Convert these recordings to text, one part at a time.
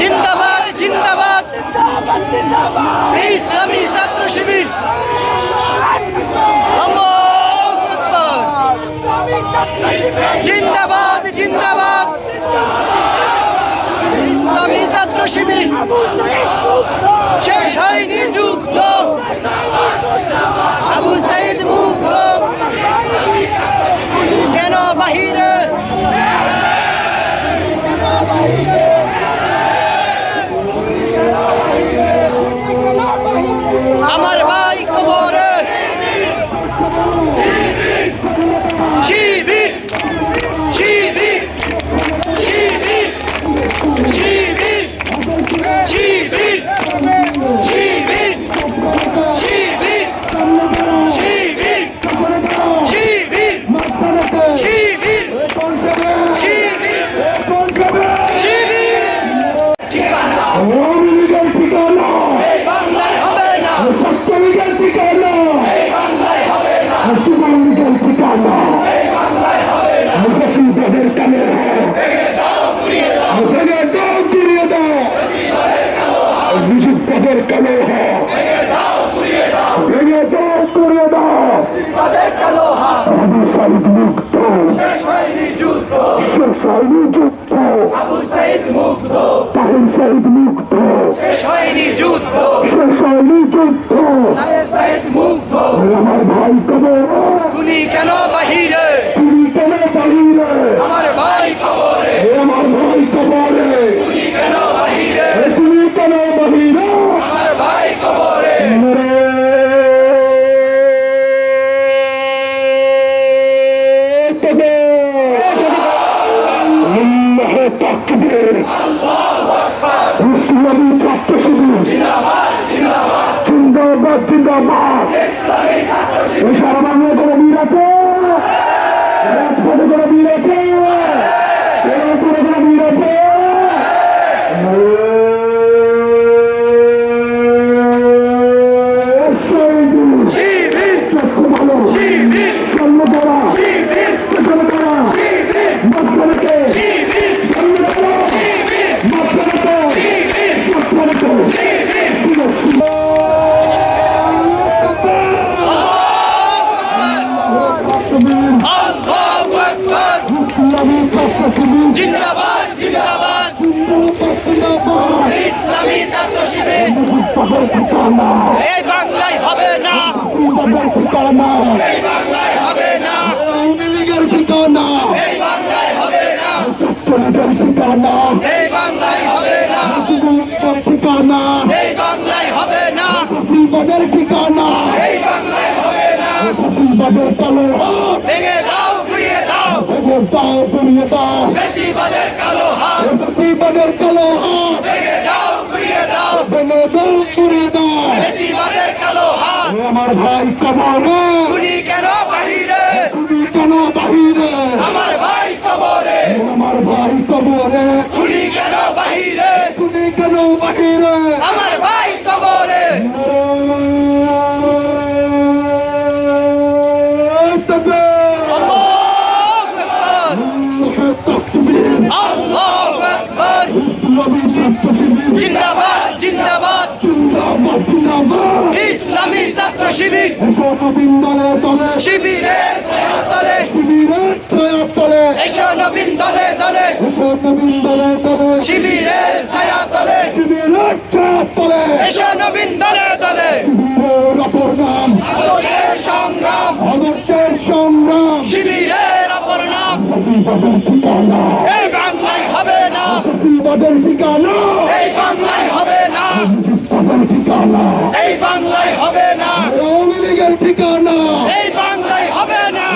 জিন্দাবাদ জিন্দাবাদ। ইসলামী ছাত্র শিবির। জিন্দাবাদ জিন্দাবাদ। ইসলামী ছাত্র শিবির। শেষ হয়নি যুদ্ধ। হয়নি যুদ্ধ আবু সাইদ মুগ্ধ। তাহির সাইদ ইসলামী ছাত্র শিবির জিন্দাবাদ জিন্দাবাদ সারা বীর আছে রাজপথে বীর আছে ইসলামী ছাত্র শিবির জিন্দাবাদ। জিন্দাবাদ। ইসলামী ছাত্র শিবির। এই বাংলায় হবে না। ঠিকানা এই বাংলায় হবে না। আওয়ামী লীগের ঠিকানা। এই বাংলায় হবে না। ছাত্রলীগের ঠিকানা। এই বাংলায় হবে না। যুবলীগের ঠিকানা। এই বাংলায় হবে না। মুসিবাদের ঠিকানা। এই বাংলায় হবে না। মুসিবাদের কালো ভেঙে দাও। ঘুরিয়ে দাও। ভেঙে দাও বেশিবাদের কালো হাত। মুসিবাদের কালো হাত। ভেঙে দাও ঘুরিয়ে দাও। ভেঙে দাও ঘুরিয়ে দাও। বেশিবাদের কালো হাত। আমার ভাই কবরে। খুনি কেন বাহিরে? তুমি কেন বাহিরে? আমার ভাই কবরে। আমার ভাই কবরে। খুনি কেন বাহিরে? তুমি কেন বাহিরে? আমার ভাই কবরে তবে আল্লাহু আকবার তকবীর আল্লাহু আকবার ইসলামী ছাত্র শিবির জিন্দাবাদ জিন্দাবাদ জিন্দাবাদ জিন্দাবাদ ইসলামী ছাত্র শিবির এসো নবীন দলে দলে শিবিরের ছায়াতলে শিবিরের ছায়া তলে এসো নবীন দলে দলে এসো নবীন দলে দলে শিবিরের ছায়াতলে শিবিরের ছায়া তলে এসো নবীন দলে দলে শিবিরের অপর নাম আদর্শের সংগ্রাম আদর্শের সংগ্রাম শিবিরের অপর নাম ফসিবাদের ঠিকানা এই বাংলায় হবে না ফসিবাদের ঠিকানা। এই বাংলায় হবে না। ঠিকানা। এই বাংলায় হবে না। আওয়ামী লীগের ঠিকানা। এই বাংলায় হবে না।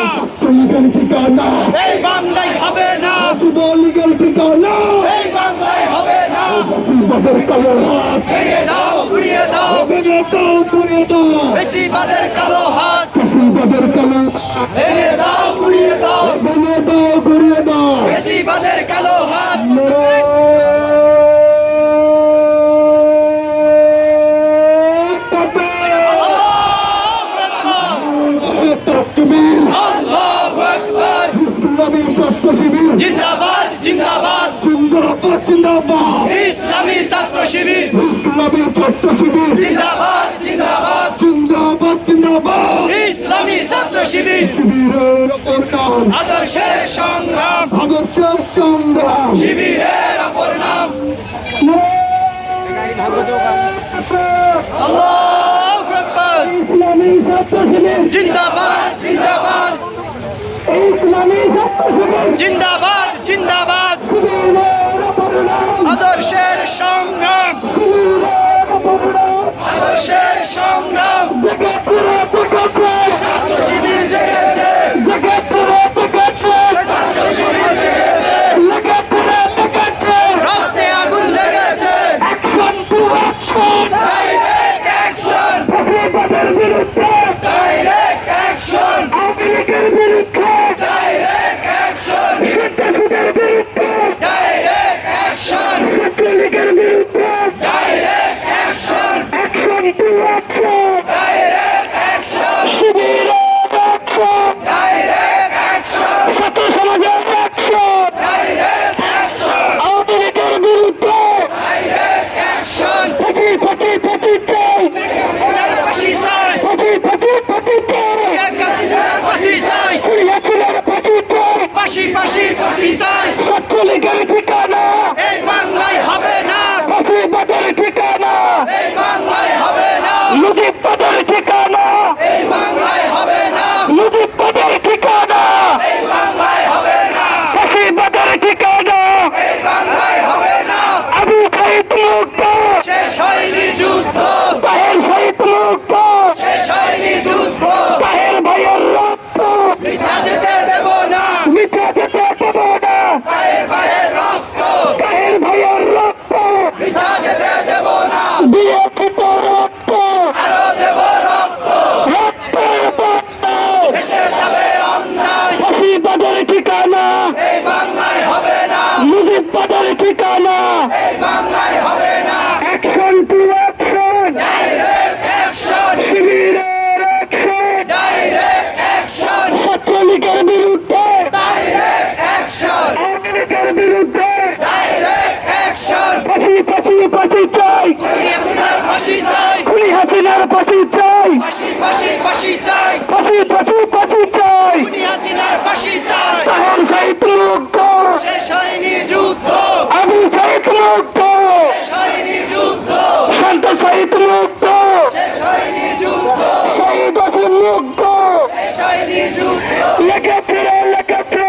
লীগের ঠিকানা। এই বাংলায় হবে না। যুবলীগের ঠিকানা। এই বাংলায় হবে না। ফসিবাদের কালো হাত। ভেঙে দাও ঘুরিয়ে দাও। ভেঙে দাও ঘুরিয়ে দাও। বেশিবাদের কালো হাত। ফসিবাদের কালো হাত। ভেঙে দাও ঘুরিয়ে দাও। ভেঙে দাও ঘুরিয়ে দাও। বেশিবাদের কালো হাত আল্লাহু আকবার তকবীর আল্লাহু আকবার ইসলামী ছাত্র শিবির জিন্দাবাদ জিন্দাবাদ। জিন্দাবাদ জিন্দাবাদ। ইসলামী ছাত্র শিবির। ইসলামী ছাত্র শিবির। জিন্দাবাদ জিন্দাবাদ। জিন্দাবাদ জিন্দাবাদ। ইসলামী ছাত্র শিবির। শিবিরের অপর নাম। আদর্শের সংগ্রাম। আদর্শের সংগ্রাম। শিবিরের অপর নাম। আল্লাহু ইসলামী ছাত্র শিবির। জিন্দাবাদ জিন্দাবাদ। জিন্দাবাদ জিন্দাবাদ। আদর্শের সংগ্রাম। আদর্শের সংগ্রাম। টু অ্যাকশন ডাইরেক্ট অ্যাকশন শিবিরের অ্যাকশন ডাইরেক্ট অ্যাকশন ছাত্র সমাজের অ্যাকশন ডাইরেক্ট অ্যাকশন আওয়ামী লীগের বিরুদ্ধে ডাইরেক্ট অ্যাকশন ফাঁসি ফাঁসি ফাঁসি চাই ফাঁসি চাই ফাঁসি ফাঁসি ফাঁসি চাই শেখ হাসিনার ফাঁসি চাই খুলিয়াছিলেন ফাঁসি চাই ফাঁসি ফাঁসি ফাঁসি চাই ছাত্রলীগের ঠিকানা এই বাংলায় হবে না ফাঁসিবাদের ঠিকানা এই বাংলায় হবে না মুজিববাদের ঠিকানা এই বাংলায় হবে না মুজিববাদের ঠিকানা এই বাংলায় হবে না ফাঁসিবাদের ঠিকানা এই বাংলায় হবে না আবু সাইদ মুক্ত শেষ হয়নি যুদ্ধ তাহের শহীদ মুক্ত শেষ হয়নি যুদ্ধ তাহের ভাইয়ের রক্ত মিথ্যা যেতে দেব না মিথ্যা যেতে দেব না ভাইয়ের ভাইয়ের রক্ত তাহের ভাইয়ের রক্ত মিথ্যা যেতে দেব না দিয়েছি তো রক্ত আরও দেব রক্ত রক্তের বন্যা এসে যাবে অন্যায় ফাঁসিবাদের ঠিকানা এই বাংলায় হবে না মুজিববাদের ঠিকানা। হবে না অ্যাকশন টু অ্যাকশন শিবিরের অ্যাকশন ছাত্রলীগের বিরুদ্ধে। আওয়ামী লীগের বিরুদ্ধে ফাঁসি ফাঁসি ফাঁসি চাই। খুনি হাসিনার ফাঁসি চাই। ফাঁসি ফাঁসি ফাঁসি চাই ফাঁসি ফাঁসি ফাঁসি চাই খুনি হাসিনার ফাঁসি চাই তাহের শহীদ মুক্ত শেষ হয়নি যুদ্ধ আবু শহীদ মুক্ত শেষ হয়নি যুদ্ধ শান্ত শহীদ মুক্ত শেষ হয়নি যুদ্ধ শহীদ হাসিন মুক্ত শেষ হয়নি যুদ্ধ লেগেছে রে লেগেছে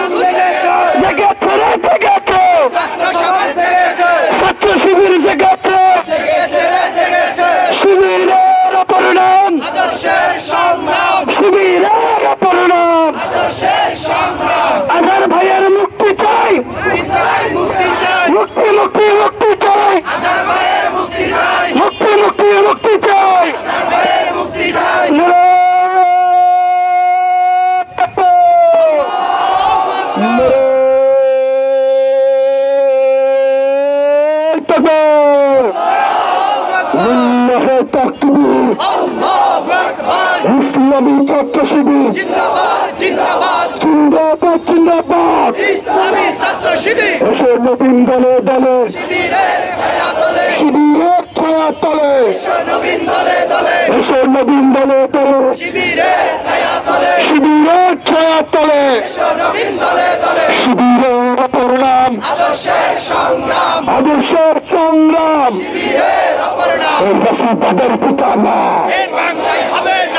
আগুন লেগেছে জেগেছে রে জেগেছে ছাত্র সমাজ জেগেছে ছাত্র শিবির জেগেছে জেগেছে রে জেগেছে শিবিরের অপর নাম আদর্শের সংগ্রাম শিবিরের অপর নাম আদর্শের সংগ্রাম আধার ভাইয়ের মুক্তি চাই মুক্তি চাই মুক্তি চাই মুক্তি মুক্তি মুক্তি চাই হাজার ভাইয়ের মুক্তি চাই মুক্তি মুক্তি মুক্তি চাই হাজার ভাইয়ের মুক্তি চাই আল্লাহু আকবার ইসলামী ছাত্র শিবির। জিন্দাবাদ জিন্দাবাদ। ইসলামী ছাত্র শিবির। এসে নবীন দলে দলে। শিবিরের ছায়া তলে। এসে নবীন দলে দলে। শিবিরের ছায়া তলে। অপর নাম। আদর্শের সংগ্রাম। আদর্শের সংগ্রাম। শিবিরের অপর নাম। না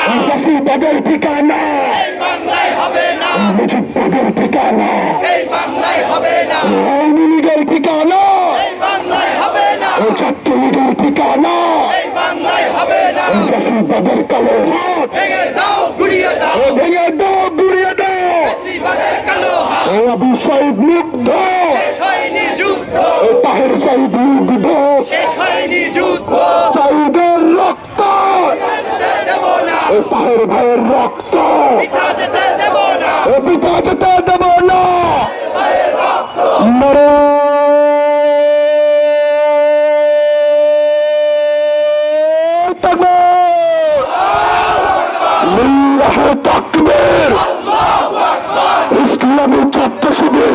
বাসিবাদের ঠিকানা এই বাংলায় হবে না। মুজিববাদের ঠিকানা এই বাংলায় হবে না আওয়ামী লীগের ঠিকানা এই বাংলায় হবে না ও ছাত্রলীগের ঠিকানা এই বাংলায় হবে না এই বাসিবাদের কালো হাত ভেঙে দাও গুড়িয়ে দাও ও ভেঙে দাও গুড়িয়ে দাও কালো হাত ও আবু সাইদ মুগ্ধ শেষ হয়নি যুদ্ধ। ও তাহের সাইদ মুগ্ধ। শেষ হয়নি যুদ্ধ। এ তাহের ভাইয়ের রক্ত। এ পিতা যেতে দেব না। মরে। ছাত্র শিবির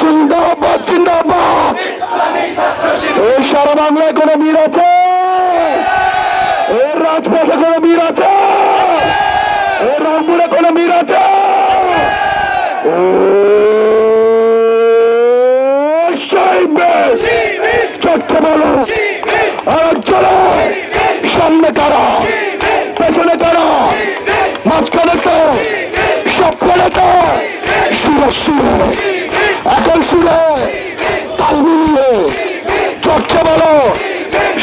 জিন্দাবাদ জিন্দাবাদ। এই সারা বাংলায় কোন বীর আছে? শিবির চট্টে বলো। আর চলো। সামনে কারা পেছনে কারা মাঝখানে তো সবখানে তো সুরে সুরে। এখন সুরে তাল মিলিয়ে। চটকে বলো।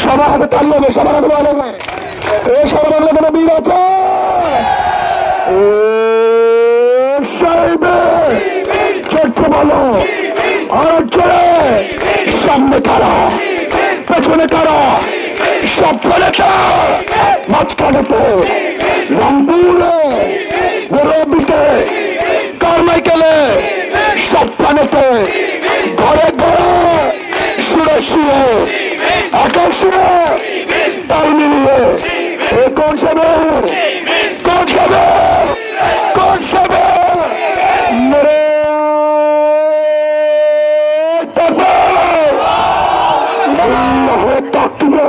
সবার হাতে তাল নেবে, সবার হাতে ভালো নেবে। এ সবার বাংলা কোনো বীর আছে? চটকে বলো। আর চলে। সামনে কারা পেছনে কারা সব ফেলেছে মাঝখানে তো রংপুরে, গরবিতে, কারমাইকেলে, সব পানেতে ঘরে ঘরে, সুরে সুরে একা সুরে তাল মিলিয়ে এ কোন সবে কোন সবে কোন সবে মেরে আল্লাহ তাকবীর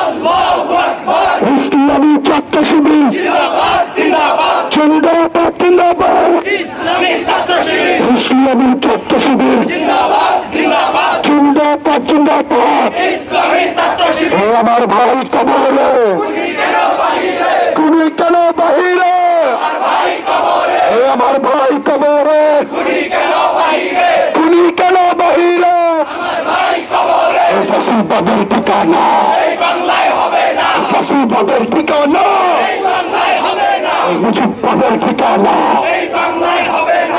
আল্লাহু আকবার ইসলামী ছাত্র শিবির জিন্দাবাদ জিন্দাবাদ জিন্দাবাদ জিন্দাবাদ ইসলামী ছাত্র শিবির ইসলামী ছাত্র শিবির জিন্দাবাদ। জিন্দাবাদ আমার ভাই কবরে। তুমি কেন বাহিরে? আমার ভাই কবরে। তুমি কেন বাহিরে? ফসিবাদের ঠিকানা। না। ফসিবাদের ঠিকানা। মুজিবাদের ঠিকানা।